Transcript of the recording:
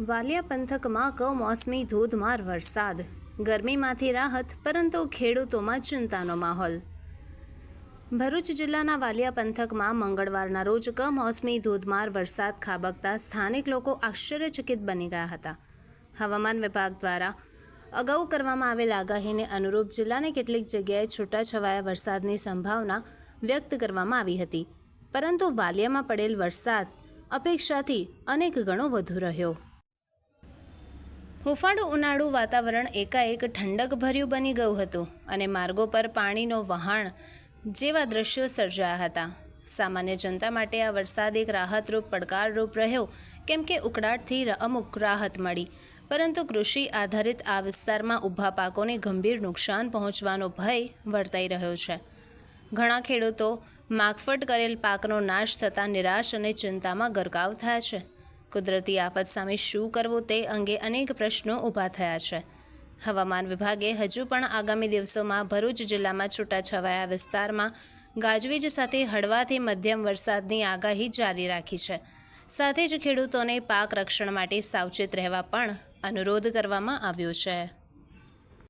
વાલિયા પંથકમાં કમોસમી ધોધમાર વરસાદ. ગરમીમાંથી રાહત, પરંતુ ખેડૂતોમાં ચિંતાનો માહોલ. ભરૂચ જિલ્લાના વાલિયા પંથકમાં મંગળવારના રોજ કમોસમી ધોધમાર વરસાદ ખાબકતા સ્થાનિક લોકો આશ્ચર્યચકિત બની ગયા હતા. હવામાન વિભાગ દ્વારા અગાઉ કરવામાં આવેલ આગાહીને અનુરૂપ જિલ્લાની કેટલીક જગ્યાએ છૂટાછવાયા વરસાદની સંભાવના વ્યક્ત કરવામાં આવી હતી. પરંતુ વાલિયામાં પડેલ વરસાદ અપેક્ષાથી અનેક ગણો વધુ રહ્યો. હુંફાળું ઉનાળું વાતાવરણ એકાએક ઠંડક ભર્યું બની ગયું હતું અને માર્ગો પર પાણીનો વહાણ જેવા દ્રશ્યો સર્જાયા હતા. સામાન્ય જનતા માટે આ વરસાદ એક રાહતરૂપ, પડકારરૂપ રહ્યો, કેમ કે ઉકળાટથી અમુક રાહત મળી. પરંતુ કૃષિ આધારિત આ વિસ્તારમાં ઊભા પાકોને ગંભીર નુકસાન પહોંચવાનો ભય વર્તાઈ રહ્યો છે. ઘણા ખેડૂતો માગફટ કરેલ પાકનો નાશ થતાં નિરાશ અને ચિંતામાં ગરકાવ થયા છે. કુદરતી આફત સામે શું કરવું તે અંગે અનેક પ્રશ્નો ઊભા થયા છે. હવામાન વિભાગે હજુ પણ આગામી દિવસોમાં ભરૂચ જિલ્લામાં છૂટાછવાયા વિસ્તારમાં ગાજવીજ સાથે હળવાથી મધ્યમ વરસાદની આગાહી જારી રાખી છે. સાથે જ ખેડૂતોને પાક રક્ષણ માટે સાવચેત રહેવા પણ અનુરોધ કરવામાં આવ્યો છે.